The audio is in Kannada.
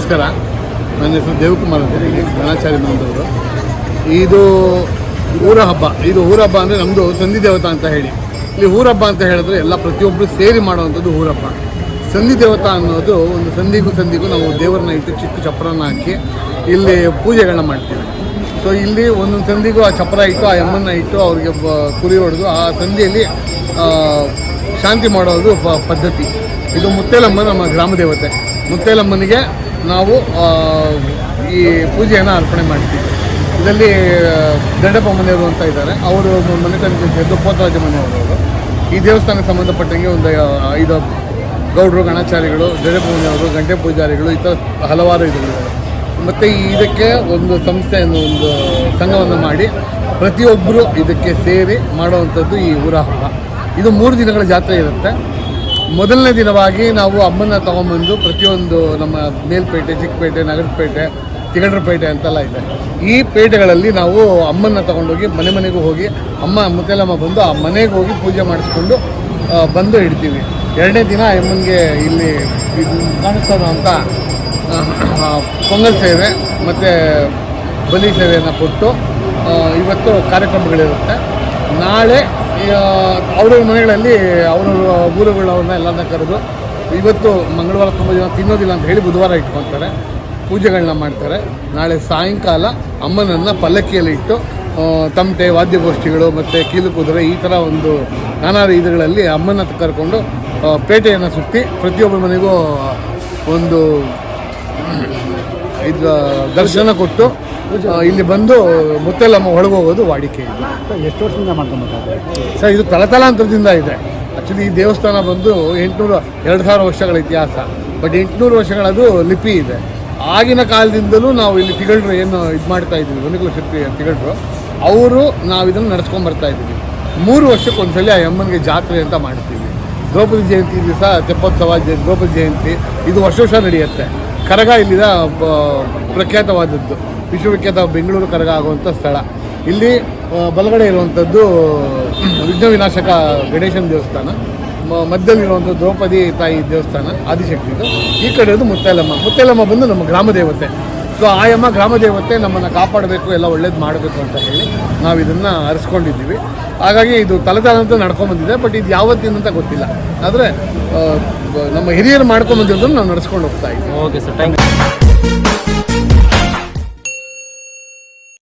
ನಮಸ್ಕಾರ. ನನ್ನ ಹೆಸರು ದೇವಕುಮಾರ್ ಅಂತ ಹೇಳಿ ಗಣಾಚಾರ್ಯ ಮಹಂತವರು ಇದು ಊರ ಹಬ್ಬ. ಇದು ಊರ ಹಬ್ಬ ಅಂದರೆ ನಮ್ಮದು ಸಂಧಿ ದೇವತಾ ಅಂತ ಹೇಳಿ. ಇಲ್ಲಿ ಊರಹಬ್ಬ ಅಂತ ಹೇಳಿದ್ರೆ ಎಲ್ಲ ಪ್ರತಿಯೊಬ್ಬರು ಸೇರಿ ಮಾಡುವಂಥದ್ದು ಊರಹಬ್ಬ ಸಂಧಿ ದೇವತಾ ಅನ್ನೋದು ಒಂದು ಸಂಧಿಗೂ ಸಂಧಿಗೂ ನಾವು ದೇವರನ್ನ ಇಟ್ಟು ಚಿಕ್ಕ ಚಪ್ರನ ಹಾಕಿ ಇಲ್ಲಿ ಪೂಜೆಗಳನ್ನ ಮಾಡ್ತೀವಿ. ಸೊ ಇಲ್ಲಿ ಒಂದೊಂದು ಸಂಧಿಗೂ ಆ ಚಪ್ರ ಇಟ್ಟು, ಆ ಎಮ್ಮನ್ನ ಇಟ್ಟು ಅವ್ರಿಗೆ ಕುರಿ ಹೊಡೆದು ಆ ಸಂಧಿಯಲ್ಲಿ ಶಾಂತಿ ಮಾಡೋದು ಪದ್ಧತಿ. ಇದು ಮುತ್ತೇಲಮ್ಮ ನಮ್ಮ ಗ್ರಾಮ ದೇವತೆ. ಮುತ್ತೇಲಮ್ಮನಿಗೆ ನಾವು ಈ ಪೂಜೆಯನ್ನು ಅರ್ಪಣೆ ಮಾಡ್ತೀವಿ. ಇದರಲ್ಲಿ ದಂಡಪ್ಪ ಮನೆಯವರು ಅಂತ ಇದ್ದಾರೆ. ಅವರು ಮನೆತನಕ್ಕೆ ಸೇರಿದ್ದು ಪೋತರಾಜ ಮನೆಯವರು ಅವರು. ಈ ದೇವಸ್ಥಾನಕ್ಕೆ ಸಂಬಂಧಪಟ್ಟಂಗೆ ಒಂದು ಐದು ಗೌಡರು, ಗಣಾಚಾರಿಗಳು, ದಂಡಪ್ಪ ಮನೆಯವರು, ಗಂಟೆ ಪೂಜಾರಿಗಳು, ಈ ಥರ ಹಲವಾರು ಇದ್ದಾರೆ. ಮತ್ತು ಇದಕ್ಕೆ ಒಂದು ಸಂಸ್ಥೆಯನ್ನು ಒಂದು ಸಂಘವನ್ನು ಮಾಡಿ ಪ್ರತಿಯೊಬ್ಬರು ಇದಕ್ಕೆ ಸೇರಿ ಮಾಡುವಂಥದ್ದು ಈ ಊರ ಹಬ್ಬ. ಇದು ಮೂರು ದಿನಗಳ ಜಾತ್ರೆ ಇರುತ್ತೆ. ಮೊದಲನೇ ದಿನವಾಗಿ ನಾವು ಅಮ್ಮನ ತಗೊಂಬಂದು ಪ್ರತಿಯೊಂದು ನಮ್ಮ ಮೇಲ್ಪೇಟೆ, ಚಿಕ್ಕಪೇಟೆ, ನಗರಪೇಟೆ, ತಿಗಂಡ್ರಪೇಟೆ ಅಂತೆಲ್ಲ ಇದೆ. ಈ ಪೇಟೆಗಳಲ್ಲಿ ನಾವು ಅಮ್ಮನ ತಗೊಂಡೋಗಿ ಮನೆ ಮನೆಗೂ ಹೋಗಿ ಅಮ್ಮ ಮುತ್ತೆಲಮ್ಮ ಬಂದು ಆ ಮನೆಗೆ ಹೋಗಿ ಪೂಜೆ ಮಾಡಿಸ್ಕೊಂಡು ಬಂದು ಇಡ್ತೀವಿ. ಎರಡನೇ ದಿನ ಅಮ್ಮನಿಗೆ ಇಲ್ಲಿ ಇದು ಕಾಣಿಸ್ತದ ಅಂತ ಪೊಂಗಲ್ ಸೇವೆ ಮತ್ತು ಬಲಿ ಸೇವೆಯನ್ನು ಕೊಟ್ಟು ಇವತ್ತು ಕಾರ್ಯಕ್ರಮಗಳಿರುತ್ತೆ. ನಾಳೆ ಅವ್ರವ್ರ ಮನೆಗಳಲ್ಲಿ ಅವ್ರವ್ರ ಊರುಗಳವ್ರನ್ನ ಎಲ್ಲರನ್ನ ಕರೆದು ಇವತ್ತು ಮಂಗಳವಾರ ತುಂಬ ಜನ ತಿನ್ನೋದಿಲ್ಲ ಅಂತ ಹೇಳಿ ಬುಧವಾರ ಇಟ್ಕೊತಾರೆ. ಪೂಜೆಗಳನ್ನ ಮಾಡ್ತಾರೆ. ನಾಳೆ ಸಾಯಂಕಾಲ ಅಮ್ಮನನ್ನು ಪಲ್ಲಕ್ಕಿಯಲ್ಲಿ ಇಟ್ಟು ತಮಟೆ, ವಾದ್ಯಗೋಷ್ಠಿಗಳು ಮತ್ತು ಕೀಲು ಕುದುರೆ ಈ ಥರ ಒಂದು ನಾನಾ ರೀತಿಗಳಲ್ಲಿ ಅಮ್ಮನ ಕರ್ಕೊಂಡು ಪೇಟೆಯನ್ನು ಸುತ್ತಿ ಪ್ರತಿಯೊಬ್ಬರ ಮನೆಗೂ ಒಂದು ಇದು ದರ್ಶನ ಕೊಟ್ಟು ಇಲ್ಲಿ ಬಂದು ಮುತ್ತೆಲ್ಲಮ್ಮ ಒಳಗೋಗೋದು ವಾಡಿಕೆ ಇದು. ಎಷ್ಟು ವರ್ಷದಿಂದ ಮಾಡ್ಕೊಂಬರ್ತಾರೆ ಸರ್ ಇದು ತಲತಲಾಂತರದಿಂದ ಇದೆ. ಆ್ಯಕ್ಚುಲಿ ಈ ದೇವಸ್ಥಾನ ಬಂದು ಎಂಟುನೂರು ಎರಡು ಸಾವಿರ ವರ್ಷಗಳ ಇತಿಹಾಸ. ಬಟ್ ಎಂಟುನೂರು ವರ್ಷಗಳದು ಲಿಪಿ ಇದೆ. ಆಗಿನ ಕಾಲದಿಂದಲೂ ನಾವು ಇಲ್ಲಿ ತಿಗಳ್ರು ಏನು ಇದು ಮಾಡ್ತಾ ಇದ್ದೀವಿ ಒಂದು ಶಕ್ತಿ ತಿಗಳ್ರು. ಅವರು ನಾವು ಇದನ್ನು ನಡೆಸ್ಕೊಂಡು ಬರ್ತಾ ಇದ್ದೀವಿ. ಮೂರು ವರ್ಷಕ್ಕೊಂದ್ಸಲಿ ಆ ಅಮ್ಮನಿಗೆ ಜಾತ್ರೆ ಅಂತ ಮಾಡ್ತೀವಿ. ದ್ರೌಪದಿ ಜಯಂತಿ ದಿವಸ ತೆಪ್ಪೋತ್ಸವ ಜಯ ದ್ರೌಪದಿ ಜಯಂತಿ ಇದು ವರ್ಷ ವರ್ಷ ನಡೆಯುತ್ತೆ. ಕರಗ ಇಲ್ಲಿದ ಪ್ರಖ್ಯಾತವಾದದ್ದು. ವಿಶ್ವವಿಖ್ಯಾತ ಬೆಂಗಳೂರು ಕರಗ ಆಗುವಂಥ ಸ್ಥಳ. ಇಲ್ಲಿ ಬಲಗಡೆ ಇರುವಂಥದ್ದು, ವಿಘ್ನ ವಿನಾಶಕ ಗಣೇಶನ ದೇವಸ್ಥಾನ. ಮಧ್ಯದಲ್ಲಿರುವಂಥ ದ್ರೌಪದಿ ತಾಯಿ ದೇವಸ್ಥಾನ, ಆದಿಶಕ್ತಿದು. ಈ ಕಡೆಯದು ಮುತ್ತೈಲಮ್ಮ. ಮುತ್ತೈಲಮ್ಮ ಬಂದು ನಮ್ಮ ಗ್ರಾಮ ದೇವತೆ. ಸೊ ಆಯಮ್ಮ ಗ್ರಾಮ ದೇವತೆ ನಮ್ಮನ್ನು ಕಾಪಾಡಬೇಕು, ಎಲ್ಲ ಒಳ್ಳೇದು ಮಾಡಬೇಕು ಅಂತ ಹೇಳಿ ನಾವು ಇದನ್ನು ಅರಿಸ್ಕೊಂಡಿದ್ದೀವಿ. ಹಾಗಾಗಿ ಇದು ತಲೆತಾಲಂತ ನಡ್ಕೊಂಡ್ಬಂದಿದೆ ಬಟ್ ಇದು ಯಾವತ್ತಿನ ಅಂತ ಗೊತ್ತಿಲ್ಲ. ಆದರೆ ನಮ್ಮ ಹಿರಿಯರು ಮಾಡ್ಕೊಂಬಂದಿರೋದನ್ನು ನಾವು ನಡ್ಸ್ಕೊಂಡು ಹೋಗ್ತಾ ಇದ್ದೀವಿ. Okay sir thank you